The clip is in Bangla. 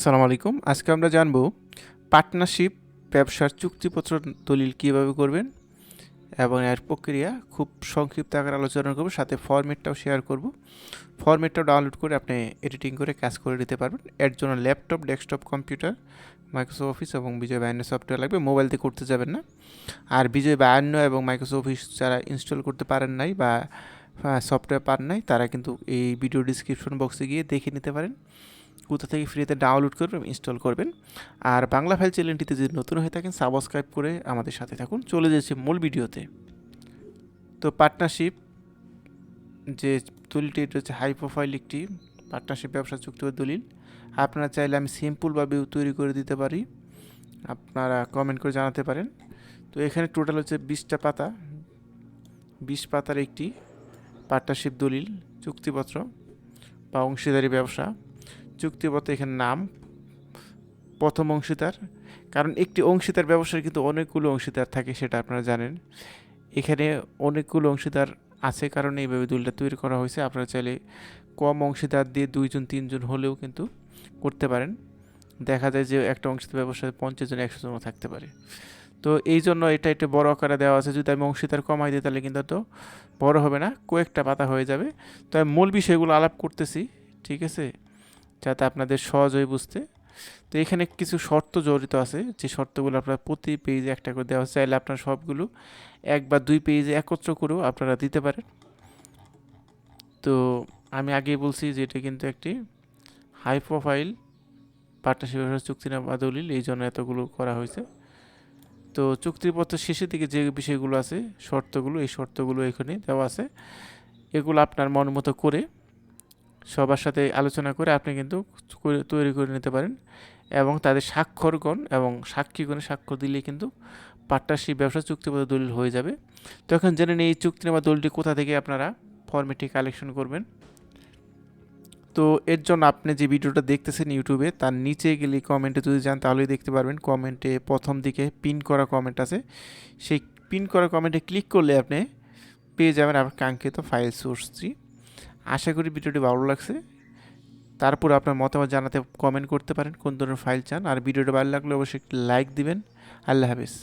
আসসালামু আলাইকুম। আজকে আমরা জানব পার্টনারশিপ, ব্যবসার চুক্তিপত্র দলিল কীভাবে করবেন এবং এর প্রক্রিয়া খুব সংক্ষিপ্ত আকারে আলোচনা করব, সাথে ফরম্যাটটাও শেয়ার করব। ফরম্যাটটাও ডাউনলোড করে আপনি এডিটিং করে কাজ করে দিতে পারবেন। এর জন্য laptop desktop computer Microsoft Office এবং বিজয় বায়ান্ন সফটওয়্যার লাগবে। মোবাইল দিয়ে করতে যাবেন না। আর বিজয় বায়ান্ন এবং মাইক্রোসফট অফিস যারা ইনস্টল করতে পারেন নাই বা সফটওয়্যার পান নাই, তারা কিন্তু এই ভিডিও ডিসক্রিপশন বক্সে গিয়ে দেখে নিতে পারেন। কোথা থেকে ফ্রিতে ডাউনলোড করবেন ইনস্টল করবেন। আর বাংলা ফাইল চ্যানেলটিতে যদি নতুন হয়ে থাকেন সাবস্ক্রাইব করে আমাদের সাথে থাকুন। চলে যাচ্ছে মূল ভিডিওতে। তো পার্টনারশিপ যে দলিলটি এটা হচ্ছে হাই প্রোফাইল একটি পার্টনারশিপ ব্যবসা চুক্তি ও দলিল, আপনারা চাইলে আমি সিম্পলভাবেও তৈরি করে দিতে পারি। আপনারা কমেন্ট করে জানাতে পারেন। তো এখানে টোটাল হচ্ছে বিশটা পাতা। বিশ পাতার একটি পার্টনারশিপ দলিল, চুক্তিপত্র বা অংশীদারি ব্যবসা। চুক্তিপত্র এখানে নাম, প্রথম অংশীদার, কারণ একটি অংশীদার ব্যবসায় কিন্তু অনেকগুলো অংশীদার থাকে সেটা আপনারা জানেন। এখানে অনেকগুলো অংশীদার আছে কারণ এইভাবে দুলটা তৈরি করা হয়েছে, আপনারা চাইলে কম অংশীদার দিয়ে দুইজন, তিনজন হলেও কিন্তু করতে পারেন। দেখা যায় যে একটা অংশীদার ব্যবসায় পঞ্চাশ জন, একশো জনও থাকতে পারে। তো এই জন্য এটা একটু বড় আকারে দেওয়া আছে, যদি আমি অংশীদার কমাই দিই তাহলে কিন্তু তো বড় হবে না, কয়েকটা পাতা হয়ে যাবে। তো আমি মূল বিষয়গুলো আলাপ করতেছি, ঠিক আছে? যাতে আপনাদের সহজ হয়ে বুঝতে। তো এখানে কিছু শর্ত জড়িত আছে। যে শর্তগুলো আপনারা প্রতি পেজে একটা করে দেওয়া চাইলে আপনারা সবগুলো এক বা দুই পেজে একত্র করেও আপনারা দিতে পারেন। তো আমি আগেই বলছি যে এটা কিন্তু একটি হাই প্রোফাইল পার্টনারশিপ চুক্তিনামা দলিল। এই জন্য এতগুলো করা হয়েছে। তো চুক্তিপত্রের শেষের দিকে যে বিষয়গুলো আছে, শর্তগুলো, এই শর্তগুলো এখানে দেওয়া আছে। এগুলো আপনার মন মতো করে সবার সাথে আলোচনা করে আপনি কিন্তু তৈরি করে নিতে পারেন এবং তাদের স্বাক্ষরগণ এবং সাক্ষীগণে স্বাক্ষর দিলে কিন্তু পার্টনারশিপ ব্যবসা চুক্তিবদ্ধ দলিল হয়ে যাবে। তো এখন জেনে নিই এই চুক্তি চুক্তিনামা দলিলটি কোথা থেকে আপনারা ফর্মেটটি কালেকশন করবেন। তো এর জন্য আপনি যে ভিডিওটা দেখতেছেন ইউটিউবে, তার নিচে গেলে কমেন্টে যদি যান তাহলেই দেখতে পারবেন। কমেন্টে প্রথম দিকে পিন করা কমেন্ট আছে। সেই পিন করা কমেন্টে ক্লিক করলে আপনি পেয়ে যাবেন আপনার কাঙ্ক্ষিত ফাইল সোর্সটি আশা করি ভিডিওটি ভালো লাগছে। তারপর আপনার মতামত জানাতে কমেন্ট করতে পারেন, কোন ধরনের ফাইল চান। আর ভিডিওটা ভালো লাগলে অবশ্যই একটি লাইক দিবেন। আল্লাহ হাফিজ।